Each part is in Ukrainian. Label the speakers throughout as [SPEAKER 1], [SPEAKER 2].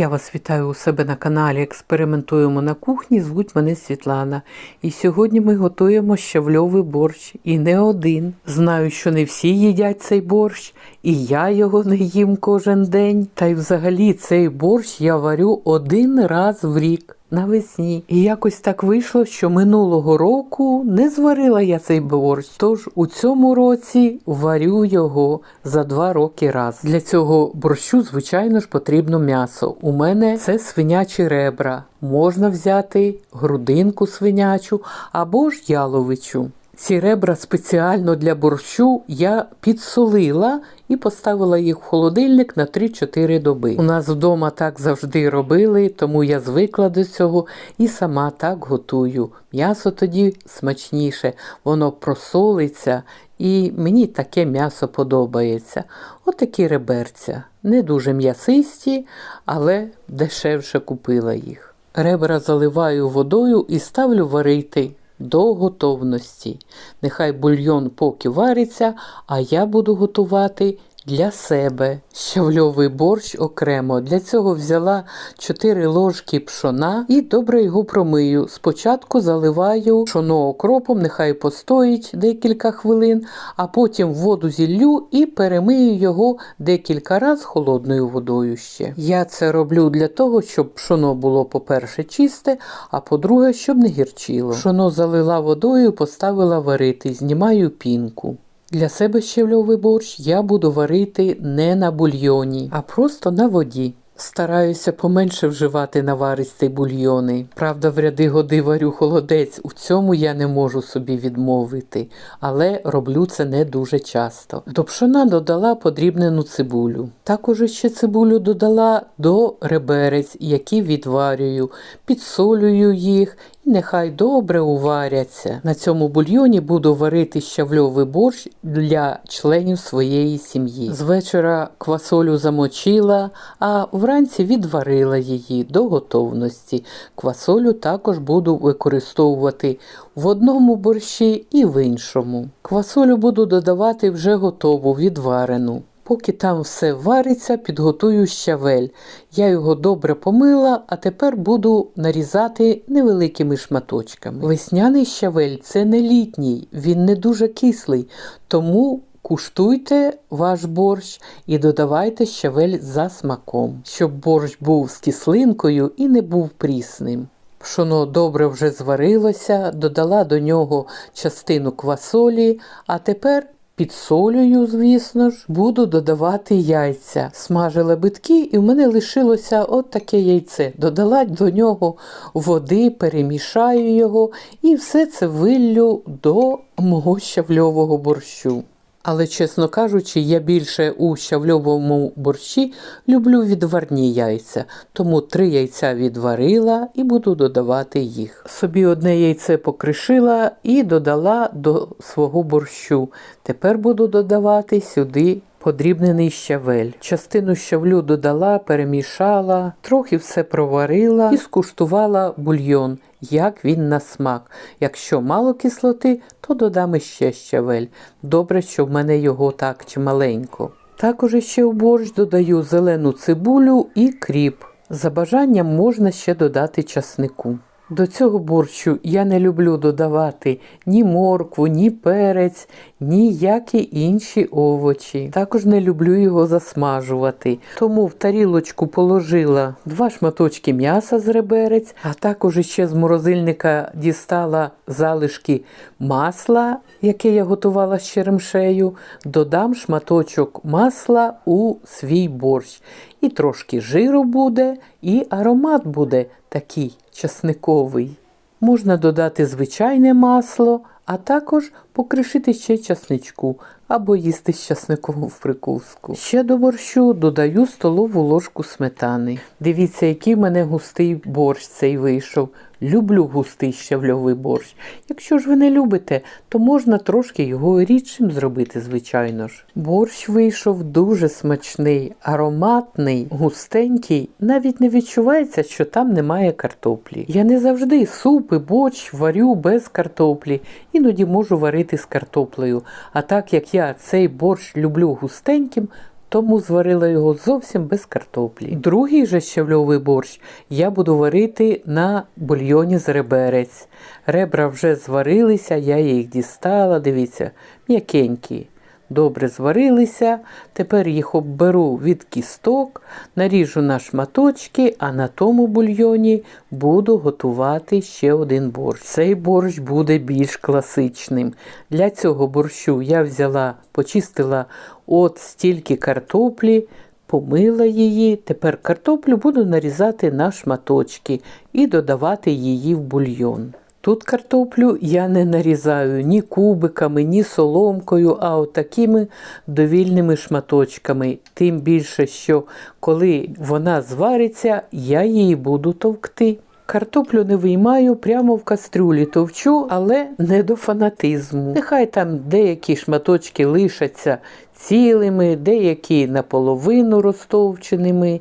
[SPEAKER 1] Я вас вітаю у себе на каналі Експериментуємо на кухні. Звуть мене Світлана. І сьогодні ми готуємо щавльовий борщ. І не один. Знаю, що не всі їдять цей борщ, і я його не їм кожен день. Та й взагалі цей борщ я варю один раз в рік. Навесні. І якось так вийшло, що минулого року не зварила я цей борщ. Тож у цьому році варю його за два роки раз. Для цього борщу, звичайно ж, потрібно м'ясо. У мене це свинячі ребра. Можна взяти грудинку свинячу або ж яловичу. Ці ребра спеціально для борщу я підсолила і поставила їх в холодильник на 3-4 доби. У нас вдома так завжди робили, тому я звикла до цього і сама так готую. М'ясо тоді смачніше, воно просолиться, і мені таке м'ясо подобається. Отакі реберця. Не дуже м'ясисті, але дешевше купила їх. Ребра заливаю водою і ставлю варити до готовності. Нехай бульйон поки вариться, а я буду готувати для себе щавльовий борщ окремо. Для цього взяла 4 ложки пшона і добре його промию. Спочатку заливаю пшоно окропом, нехай постоїть декілька хвилин, а потім воду зіллю і перемию його декілька разів холодною водою ще. Я це роблю для того, щоб пшоно було, по-перше, чисте, а по-друге, щоб не гірчило. Пшоно залила водою, поставила варити, знімаю пінку. Для себе щавльовий борщ я буду варити не на бульйоні, а просто на воді. Стараюся поменше вживати наваристі бульйони. Правда, в ряди годи варю холодець, у цьому я не можу собі відмовити, але роблю це не дуже часто. До пшона додала подрібнену цибулю. Також ще цибулю додала до реберець, які відварюю, підсолюю їх нехай добре уваряться. На цьому бульйоні буду варити щавльовий борщ для членів своєї сім'ї. З вечора квасолю замочила, а вранці відварила її до готовності. Квасолю також буду використовувати в одному борщі і в іншому. Квасолю буду додавати вже готову, відварену. Поки там все вариться, підготую щавель. Я його добре помила, а тепер буду нарізати невеликими шматочками. Весняний щавель це не літній, він не дуже кислий, тому куштуйте ваш борщ і додавайте щавель за смаком, щоб борщ був з кислинкою і не був прісним. Пшоно добре вже зварилося, додала до нього частину квасолі, а тепер Підсолюю, звісно ж, буду додавати яйця. Смажила битки, і в мене лишилося от таке яйце. Додала до нього води, перемішаю його і все це виллю до мого щавльового борщу. Але, чесно кажучи, я більше у щавльовому борщі люблю відварні яйця, тому три яйця відварила і буду додавати їх. Собі одне яйце покришила і додала до свого борщу. Тепер буду додавати сюди подрібнений щавель. Частину щавлю додала, перемішала, трохи все проварила і скуштувала бульйон, як він на смак. Якщо мало кислоти, то додам іще щавель. Добре, що в мене його так чималенько. Також ще в борщ додаю зелену цибулю і кріп. За бажанням можна ще додати часнику. До цього борщу я не люблю додавати ні моркву, ні перець, ніякі інші овочі. Також не люблю його засмажувати. Тому в тарілочку положила два шматочки м'яса з реберець, а також ще з морозильника дістала залишки масла, яке я готувала з черемшею. Додам шматочок масла у свій борщ. І трошки жиру буде, і аромат буде такий часниковий. Можна додати звичайне масло, а також покришити ще часничку або їсти з часником в прикуску. Ще до борщу додаю столову ложку сметани. Дивіться, який в мене густий борщ цей вийшов. Люблю густий щавльовий борщ. Якщо ж ви не любите, то можна трошки його рідшим зробити, звичайно ж. Борщ вийшов дуже смачний, ароматний, густенький, навіть не відчувається, що там немає картоплі. Я не завжди суп і борщ варю без картоплі, іноді можу варити з картоплею. А так як я цей борщ люблю густеньким, тому зварила його зовсім без картоплі. Другий же щавльовий борщ я буду варити на бульйоні з реберець. Ребра вже зварилися, я їх дістала, дивіться, м'якенькі. Добре зварилися, тепер їх обберу від кісток, наріжу на шматочки, а на тому бульйоні буду готувати ще один борщ. Цей борщ буде більш класичним. Для цього борщу я взяла, почистила от стільки картоплі, помила її. Тепер картоплю буду нарізати на шматочки і додавати її в бульйон. Тут картоплю я не нарізаю ні кубиками, ні соломкою, а от такими довільними шматочками. Тим більше, що коли вона звариться, я її буду товкти. Картоплю не виймаю прямо в кастрюлі товчу, але не до фанатизму. Нехай там деякі шматочки лишаться цілими, деякі наполовину розтовченими.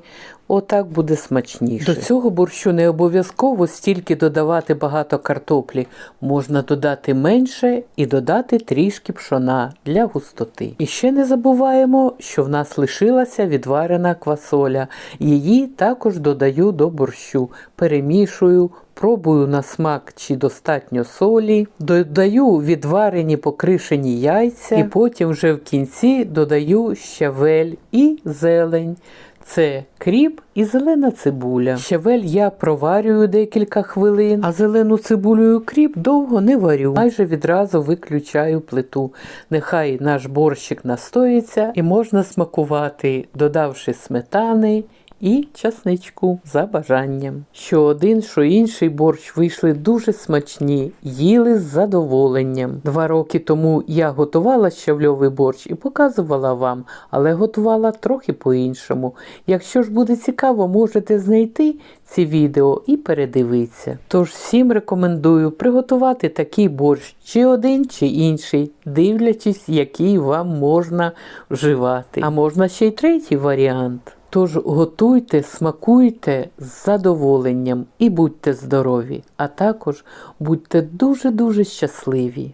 [SPEAKER 1] Отак буде смачніше. До цього борщу не обов'язково стільки додавати багато картоплі. Можна додати менше і додати трішки пшона для густоти. І ще не забуваємо, що в нас лишилася відварена квасоля. Її також додаю до борщу, перемішую. Пробую на смак, чи достатньо солі, додаю відварені покришені яйця, і потім вже в кінці додаю щавель і зелень. Це кріп і зелена цибуля. Щавель я проварюю декілька хвилин, а зелену цибулю і кріп довго не варю. Майже відразу виключаю плиту. Нехай наш борщик настоїться і можна смакувати, додавши сметани. І часничку за бажанням. Що один, що інший борщ вийшли дуже смачні, їли з задоволенням. Два роки тому я готувала щавльовий борщ і показувала вам, але готувала трохи по-іншому. Якщо ж буде цікаво, можете знайти ці відео і передивитися. Тож всім рекомендую приготувати такий борщ, чи один, чи інший, дивлячись, який вам можна вживати. А можна ще й третій варіант. Тож готуйте, смакуйте з задоволенням і будьте здорові, а також будьте дуже-дуже щасливі.